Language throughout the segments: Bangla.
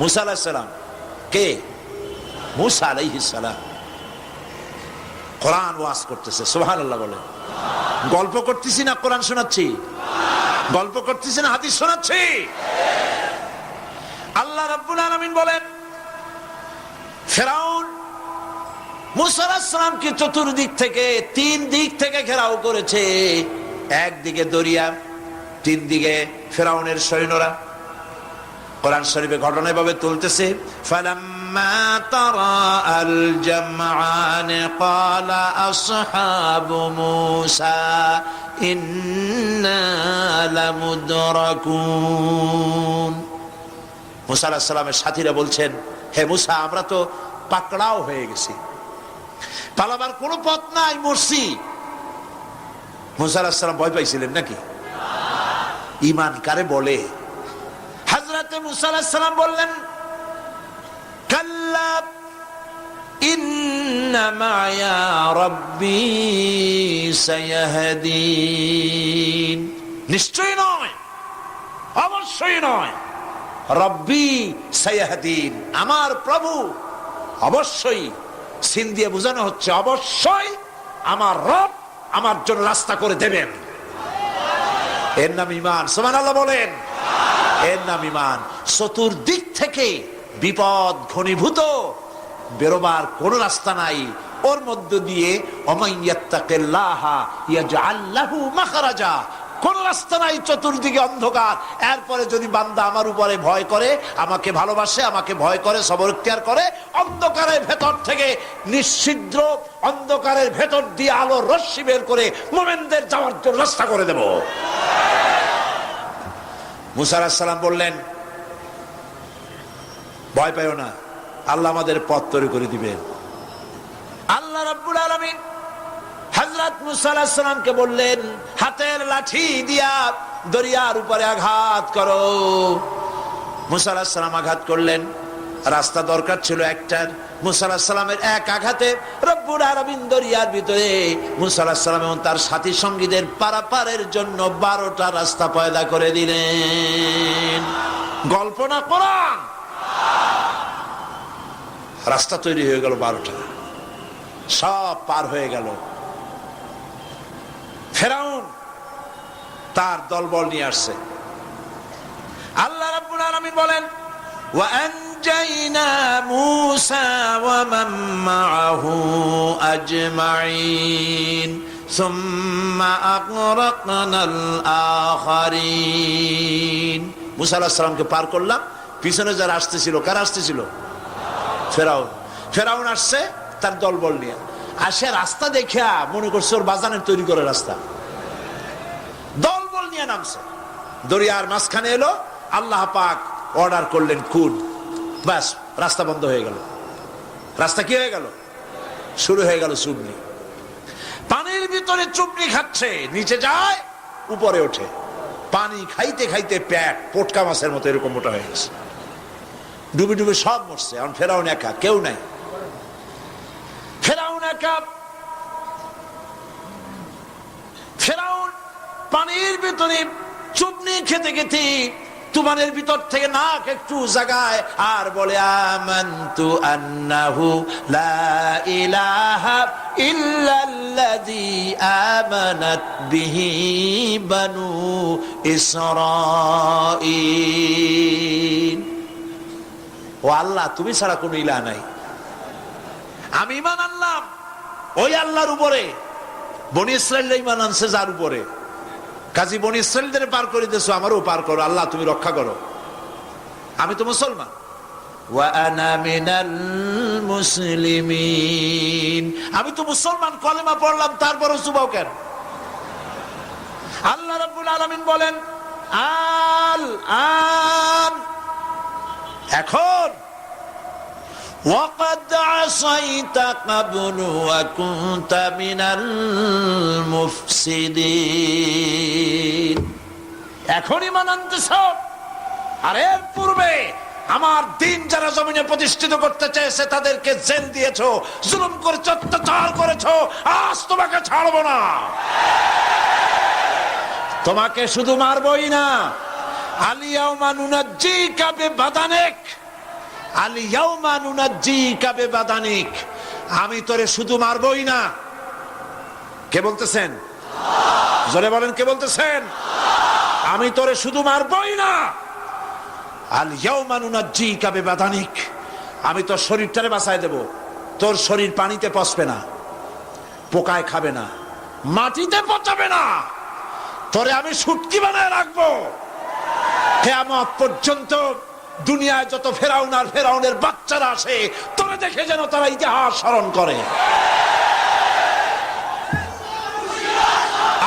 মুসা কে? মুসা কোরআন ওয়াজ করতেছে সোহান আল্লাহ বলে। গল্প করতেছি না, কোরআন শোনাচ্ছি? গল্প করতেছি না, হাদিস শোনাচ্ছি? আল্লাহ রাব্বুল আলামিন বলেন, ফেরাউন মুসা আলাহিসামকে চতুর্দিক থেকে, তিন দিক থেকে ঘেরাও করেছে। একদিকে দরিয়া, তিন দিকে ফেরাউনের সৈন্যরা। কোরআন শরীফে ঘটনা এভাবে তুলতেছে সাথীরা বলছেন, হে মুসা, আমরা তো পাকড়াও হয়ে গেছি। পালাবার কোনো পথ নাই, মরছি। মুসা আলাইহিস সালাম ভয় পাইছিলেন নাকি? ইমান কারে বলে? মুসা বললেন নিশ্চয় নয়, অবশ্যই নয়, রব্বি আমার প্রভু অবশ্যই সিন দিয়ে বোঝানো হচ্ছে, অবশ্যই আমার রব আমার জন্য রাস্তা করে দেবেন। এর নাম ইমান সোমান আল্লাহ বলেন। এর নাম ইমান। চতুর্দিক থেকে বিপদ ঘনীভূত। বেরোবার কোন রাস্তা নাই। ওর মধ্য দিয়ে কোন রাস্তা নাই, চতুর্দিকে অন্ধকার। এরপরে যদি বান্দা আমার উপরে ভয় করে, আমাকে ভালোবাসে, আমাকে ভয় করে, সবর ইখতিয়ার করে, অন্ধকারের ভেতর থেকে নিশ্চিদ্র অন্ধকারের ভেতর দিয়ে আলো রশ্মি বের করে মোমেনদের যাওয়ার জন্য রাস্তা করে দেব। মুসা বললেন, ভয় পাইও না, আল্লাহ আমাদের পথ তৈরি করে দিবেন। আল্লাহ রাব্বুল আলামিন হযরত মুসা আলাইহিস বললেন, হাতের লাঠি দিয়া দরিয়ার উপরে আঘাত করো। মুসা সালাম আঘাত করলেন। রাস্তা দরকার ছিল একটার মুসা আলাহিস এক আঘাতে আলামিন দরিয়ার ভিতরে মুসা আলাহিস এবং তার সাথী সঙ্গীদের পারাপারের জন্য বারোটা রাস্তা পয়দা করে দিলেন। গল্প না রাস্তা তৈরি হয়ে গেল বারোটা। সব পার হয়ে গেল। ফেরাউন তার দলবল নিয়ে আসছে। আল্লাহ রাব্বুল আলামিন বলেন وأنجينا موسى ومن معه أجمعين ثم أغرقنا الآخرين মুসা আলাহিস সালামকে পার করলাম পিছনে যারা আসতেছিল কারা আসতেছিল ফেরাউন ফেরাউন আসছে তার দলবল নিয়ে আসে রাস্তা দেখিয়া মনে করছে ওর বাজানের তৈরি করে রাস্তা দলবল নিয়ে নামছে দরিয়ার মাঝখানে এলো আল্লাহ পাক অর্ডার করলেন খুন ব্যাস রাস্তা বন্ধ হয়ে গেল। রাস্তা কি হয়ে গেল? শুরু হয়ে গেল চুবনি পানির ভিতরে চুবনি খাচ্ছে, নিচে যায়, উপরে ওঠে। পানি খাইতে খাইতে প্যাট, পোটকা মাছের মতো এরকম মোটা হয়ে গেছে। ডুবে ডুবে সব মরছে, এখন ফেরাউন একা, কেউ নাই। ফেরাউন একা। ফেরাউন পানির ভিতরে চুবনি খেতে খেতে তুমানের ভিতর থেকে নাক একটু জাগায় আর বলে, আমান্তু আন্নাহু লা ইলাহা ইল্লাল্লাযী আমানাত বিহি বানু ইসরাঈল। ও আল্লাহ, তুমি ছাড়া কোনো ইলাহ নাই। আমি ইমান আনলাম। ওই আল্লাহর উপরে, বনি ইসরায়েল ইমান আনছে যার উপরে? কাজী বনি ইসরায়েলদের পার করে দিয়েছ, আমারও পার করো। আল্লাহ, তুমি রক্ষা করো। আমি তো মুসলমান। আমি তো মুসলমান, কলেমা পড়লাম, তারপরও চুবাও কেন? আল্লাহ রাব্বুল আলামিন বলেন, আল, আন। এখন وقد عصيت قبل وكنت من المفسدين এখন ইমান আনতেছ আর এর পূর্বে আমার দিন যারা জমিনে প্রতিষ্ঠিত করতে চেয়েছে তাদেরকে জেল দিয়েছ জুলুম করেছ অত্যাচার করেছ আজ তোমাকে ছাড়বো না তোমাকে শুধু মারবই না আলিয়াও মানুনাজ্জি কাবে বাদানেক আমি তোরে শুধু মারবই না। কে বলতেছেন? জোরে বলেন, কে বলতেছেন? আমি তোরে শুধু মারবই না। আল ইয়াউমা নুনাজ্জিকা বিবাদানিক। আমি তোর শরীরটারে বাঁচায় দেব। তোর শরীর পানিতে পচবে না, পোকায় খাবে না, মাটিতে পচাবে না। তোরে আমি সুটকি বানায় রাখব। কেয়ামত পর্যন্ত দুনিয়ায় যত ফেরাউন আর ফেরাউনের বাচ্চারা আসে, তোরে দেখে যেন তারা ইতিহাস স্মরণ করে।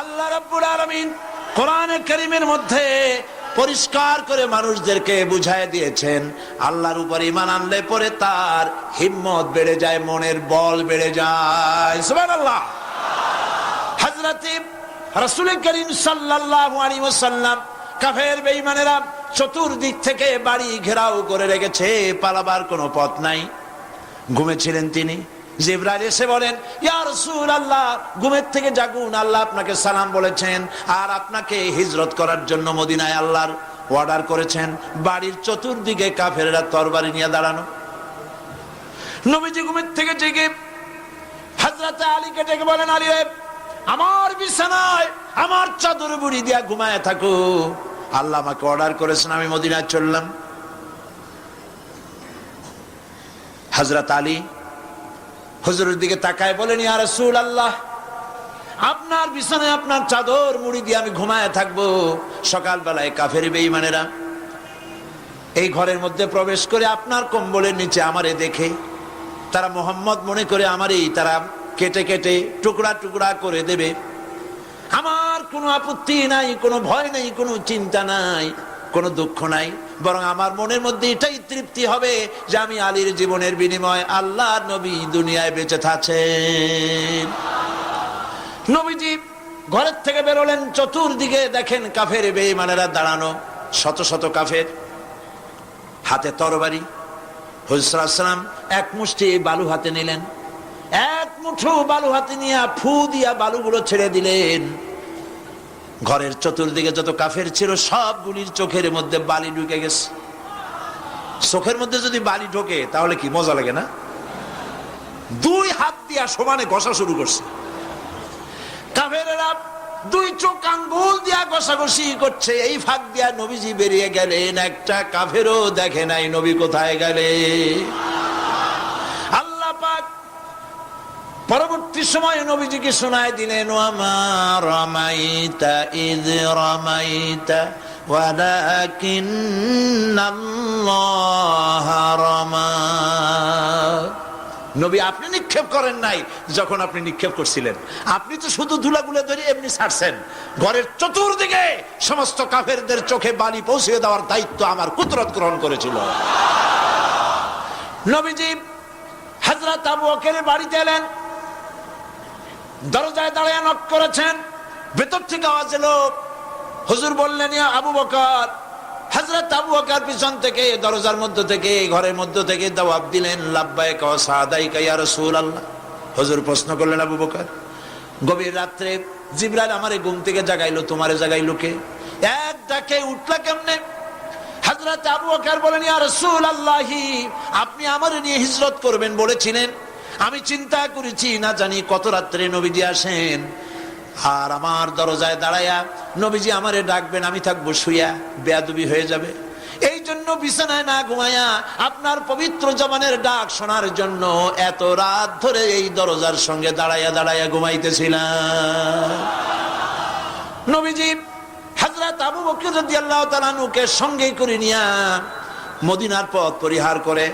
আল্লাহ রাব্বুল আলামিন কোরআনে কারীমের মধ্যে পরিষ্কার করে মানুষদেরকে বুঝায় দিয়েছেন, আল্লাহর উপর ইমান আনলে পরে তার হিম্মত বেড়ে যায়, মনের বল বেড়ে যায়। সুবহানাল্লাহ। হযরতে রাসূল করিম সাল্লাল্লাহু আলাইহি ওয়াসাল্লাম, কাফের বেঈমানেরা চতুর্দিক থেকে বাড়ি ঘেরাও করে রেখেছে, পালাবার কোনো পথ নাই। ঘুমেছিলেন তিনি। জিব্রাইল এসে বলেন, ইয়া রাসূলুল্লাহ, ঘুমের থেকে জাগুন, আল্লাহ আপনাকে সালাম বলেছেন, আর আপনাকে হিজরত করার জন্য মদিনায় আল্লাহর অর্ডার করেছেন। বাড়ির চতুর্দিকে কাফেররা তরবারি নিয়ে দাঁড়ানো। নবীজি ঘুমের থেকে জেগে হযরত আলীকে ডেকে বলেন, আলী আমার বিছানায় আমার চাদর বুড়ি দিয়া ঘুমায় থাকো। আল্লাহ আমাকে অর্ডার করেছেন, আমি মদিনায় চললাম। হজরত আলী হুজুরের দিকে তাকায়, বলেন, ইয়া রাসূল আল্লাহ আপনার বিছানায় আপনার চাদর মুড়ি দিয়ে আমি ঘুমায় থাকব। সকালবেলায় কাফের বেঈমানেরা এই ঘরের মধ্যে প্রবেশ করে আপনার কম্বলের নিচে আমারে দেখে, তারা মোহাম্মদ মনে করে আমারই, তারা কেটে কেটে টুকরা টুকরা করে দেবে। কোনো আপত্তি নাই, কোনো ভয় নাই, কোনো চিন্তা নাই, কোনো দুঃখ নাই। বরং আমার মনের মধ্যে এটাই তৃপ্তি হবে যে আমি আলীর জীবনের বিনিময় আল্লাহ নবী দুনিয়ায় বেঁচে থাকেন। নবীজি ঘরের থেকে বেরোলেন, চতুর্দিকে দেখেন কাফের বেঈমানেরা দাঁড়ানো, শত শত কাফের। হাতে তরবারি। হুজরাম এক মুষ্টি বালু হাতে নিলেন। এক মুঠো বালু হাতে নিয়ে ফু দিয়া বালুগুলো ছেড়ে দিলেন। ঘরের চতুর্দিকে যত কাফের ছিল, সবগুলির চোখের মধ্যে বালি ঢুকে গেছে। চোখের মধ্যে যদি বালি ঢোকে, তাহলে কি মজা লাগে না? দুই হাত দিয়া সমানে ঘষা শুরু করছে। কাফেরেরা দুই চোখ আঙ্গুল দিয়া ঘষাঘষি করছে। এই ফাঁক দিয়া নবীজি বেরিয়ে গেলেন, একটা কাফেরও দেখে নাই, নবী কোথায় গেলে আল্লাহ পাক পরবর্তী সময় নবীজিকে শোনায় দিলেন ওয়ামা রামাইতা ইদ রামাইতা নবী, আপনি নিক্ষেপ করেন নাই যখন আপনি নিক্ষেপ করছিলেন। আপনি তো শুধু ধুলাগুলো ধরে এমনি ছাড়ছেন ঘরের চতুর্দিকে সমস্ত কাফেরদের চোখে বালি পৌঁছে দেওয়ার দায়িত্ব আমার কুদরত গ্রহণ করেছিল। নবীজি হাজরত আবু বাড়িতে এলেন। দরজায় দাঁড়িয়ে নক করেছেন। ভেতর থেকে আওয়াজ এলো। হুজুর বললেন আবু বকর হজরত আবু বকর পিছন থেকে, দরজার মধ্য থেকে, ঘরের মধ্য থেকে জবাব দিলেন রাসূলুল্লাহ। হুজুর প্রশ্ন করলেন, আবু বকর, গভীর রাত্রে জিবরাইল আমারে ঘুম থেকে জাগাইলো, তোমারে জাগাইলো কে? এক ডাকে উঠলা কেমনে? হজরত আবু বকর বলেন রাসূলুল্লাহি, আপনি আমারে নিয়ে হিজরত করবেন বলেছিলেন। আমি চিন্তা করেছি, না জানি কত রাত্রে নবীজি আসেন। আর আমার দরজায় দাঁড়ায়া নবীজি আমারে ডাকবেন, আমি থাকব শুয়া বেয়াদবি হয়ে যাবে। এই জন্য বিছানায় না ঘুমায়া আপনার পবিত্র জবানের ডাক শোনার জন্য এত রাত ধরে এই দরজার সঙ্গে দাঁড়াইয়া দাঁড়াইয়া ঘুমাইতেছিলাম। নবীজি হাজরাত আবু বকর রাদিয়াল্লাহু তাআলা নুকে সঙ্গে করে নিয়া মদিনার পথ পরিহার করে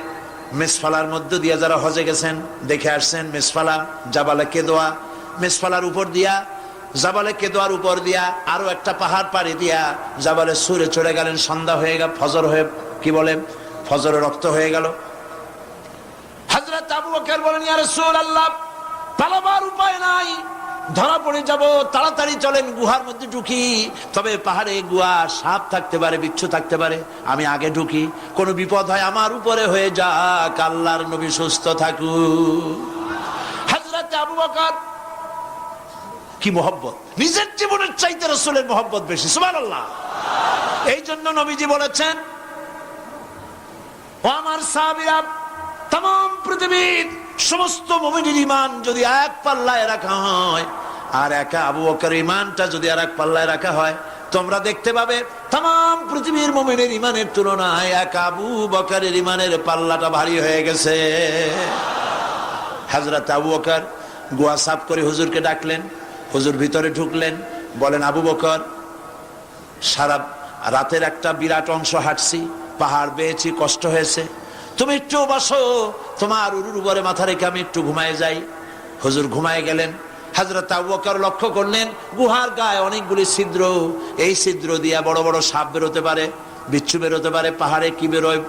মেসফালার মধ্য দিয়ে যারা হজে গেছেন, দেখে আসছেন, মেসফালা, জাবালে কেদোয়া, মেসফালার উপর দিয়া, জাবালে কেদোয়ার উপর দিয়া আরও একটা পাহাড় পাড়ি দিয়া জাবালে সুরে চড়ে গেলেন, সন্ধ্যা হয়ে গেল, ফজর হয়ে, কি বলে, ফজরে রক্ত হয়ে গেল। হজরত আবু বকর বলেন, ইয়া রাসূলুল্লাহ, পালাবার উপায় নাই। ধরা পড়ে যাব, তাড়াতাড়ি চলেন গুহার মধ্যে ঢুকি। তবে পাহাড়ে গুহা সাপ থাকতে পারে, বিচ্ছু থাকতে পারে, আমি আগে ঢুকি। কোনো বিপদ হয় আমার উপরে হয়ে যাক, আল্লাহর নবী সুস্থ থাকুক। হজরত আবু কি মোহব্বত? নিজের জীবনের চাইতে রসুলের মোহব্বত বেশি সুমান আল্লাহ এই জন্য নবীজি বলেছেন, ও আমার সাহাবীরা, তাম, পৃথিবীর সমস্ত মুমিনের ইমান যদি এক পাল্লায় রাখা হয়, আর একা আবু বকর ইমানটা যদি আর এক পাল্লায় রাখা হয়, তোমরা দেখতে পাবে তাম পৃথিবীর মুমিনের ইমানের তুলনায় এক আবু বকরের ইমানের পাল্লাটা ভারী হয়ে গেছে। হাজরত আবু বকর গোয়া সাফ করে হুজুরকে ডাকলেন, হুজুর ভিতরে ঢুকলেন, বলেন, আবু বকর, সারা রাতের একটা বিরাট অংশ হাঁটছি, পাহাড় বেয়েছি, কষ্ট হয়েছে। তুমি একটু বসো তোমার উরুর উপরে মাথা রেখে আমি একটু ঘুমায় যাই। হুজুর ঘুমায় গেলেন। হাজরত আবু বকর লক্ষ্য করলেন, গুহার গায়ে অনেকগুলি ছিদ্র। এই ছিদ্র দিয়া বড় বড় সাপ বেরোতে পারে, বিচ্ছু বেরোতে পারে, পাহাড়ে কি বেরোয়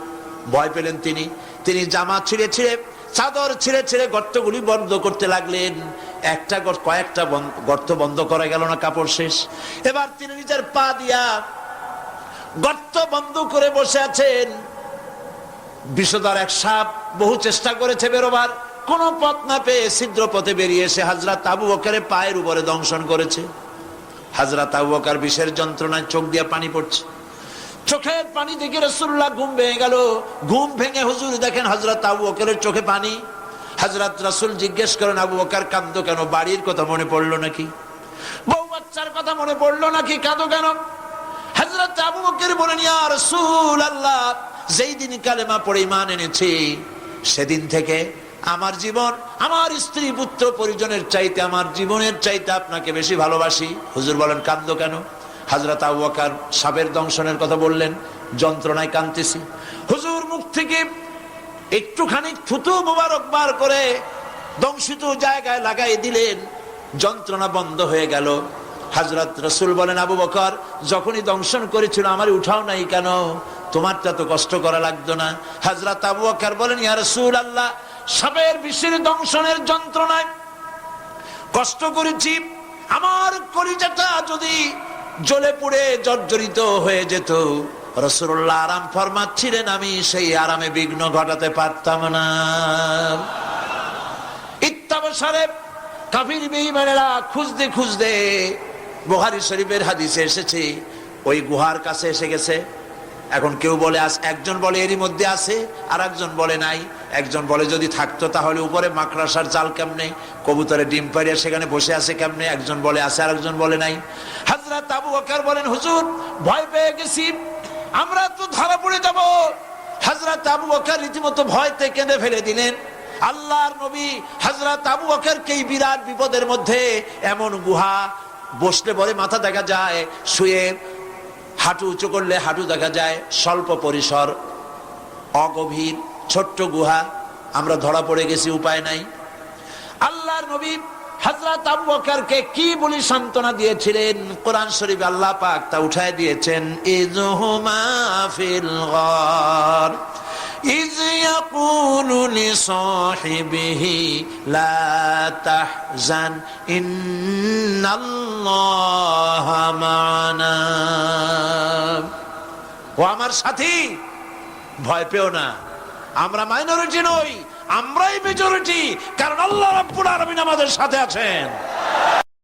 ভয় পেলেন তিনি। তিনি জামা ছিঁড়ে ছিঁড়ে, চাদর ছিঁড়ে ছিঁড়ে গর্তগুলি বন্ধ করতে লাগলেন। একটা কয়েকটা গর্ত বন্ধ করা গেল না কাপড় শেষ। এবার তিনি নিজের পা দিয়া গর্ত বন্ধ করে বসে আছেন। বিষধর এক সাপ বহু চেষ্টা করেছে বেরোবার। কোন পথ না পেয়ে ছিদ্র পথে বেরিয়ে এসে হাজরা তাবু বকরে পায়ের উপরে দংশন করেছে। হাজরা তাবু বকার বিষের যন্ত্রণায় চোখ দিয়ে পানি পড়ছে। চোখের পানি দেখে রসুল্লাহ ঘুম ভেঙে গেল। ঘুম ভেঙে হুজুর দেখেন হজরত আবু বকরের চোখে পানি। হাজরাত রাসুল জিজ্ঞেস করেন, আবু বকার কান্দ কেন? বাড়ির কথা মনে পড়ল নাকি? বউ বাচ্চার কথা মনে পড়ল নাকি? কাঁদো কেন? হজরত আবু বকর বলেন, ইয়া রাসূল আল্লাহ যেই দিন কালেমা পড়ে ইমান এনেছি সেদিন থেকে আমার জীবন, আমার স্ত্রী পুত্র পরিজনের চাইতে, আমার জীবনের চাইতে আপনাকে বেশি ভালোবাসি। হুজুর বলেন কান্দ কেন? হাজরত আবু বকর সাপের দংশনের কথা বললেন, যন্ত্রণায় কাঁদতেছি। হুজুর মুখ থেকে একটুখানি থুতু মোবারক বার করে দংশিত জায়গায় লাগাই দিলেন, যন্ত্রণা বন্ধ হয়ে গেল। হাজরত রসুল বলেন, আবু বকর, যখনই দংশন করেছিল আমার উঠাও নাই কেন? তোমারটা তো কষ্ট করা লাগতো না। হাজরত আবু বকর বলেন, ইয়া রসুল আল্লাহ সাপের বিষের দংশনের যন্ত্রণায় কষ্ট করেছি। আমার কলিজাটা যদি জ্বলে পুড়ে জর্জরিত হয়ে যেত রসুল্লাহ আরাম ফরমাচ্ছিলেন, আমি সেই আরামে বিঘ্ন ঘটাতে পারতাম না। ইত্যাবসারে কাফির বেঈমানেরা খুঁজতে খুঁজতে বুহারি শরীফের হাদিসে এসেছে, ওই গুহার কাছে এসে গেছে। এখন কেউ বলে আস একজন বলে এরই মধ্যে আছে আর একজন বলে নাই। একজন বলে, যদি থাকতো তাহলে উপরে মাকড়াসার চাল কেমনে, কবুতরে ডিম পাড়িয়া সেখানে বসে আছে কেমনে, একজন বলে আছে আর একজন বলে নাই। হাজরাত আবু বকর বলেন, হুজুর, ভয় পেয়ে গেছি, আমরা তো ধরা পড়ে যাব। হাজরাত আবু বকর রীতিমতো ভয়তে কেঁদে ফেলে দিলেন। আল্লাহর নবী হাজরাত আবু বকরকে এই বিরাট বিপদের মধ্যে এমন গুহা বসলে পরে মাথা দেখা যায়, শুয়ে হাঁটু উঁচু করলে হাঁটু দেখা যায়, স্বল্প পরিসর, অগভীর, ছোট্ট গুহা, আমরা ধরা পড়ে গেছি, উপায় নাই। আল্লাহর নবী হযরত আবু বকরকে কি বলি সান্ত্বনা দিয়েছিলেন? কোরআন শরীফ আল্লাহ পাক তা উঠায় দিয়েছেন ইজহুমা ফিল গার। إذ يقول لصاحبه لا تحزن إن الله معنا ও আমার সাথী ভয় পেও না আমরা মাইনরিটি নই আমরাই মেজরিটি কারণ আল্লাহ রাব্বুল আলামিন আমাদের সাথে আছেন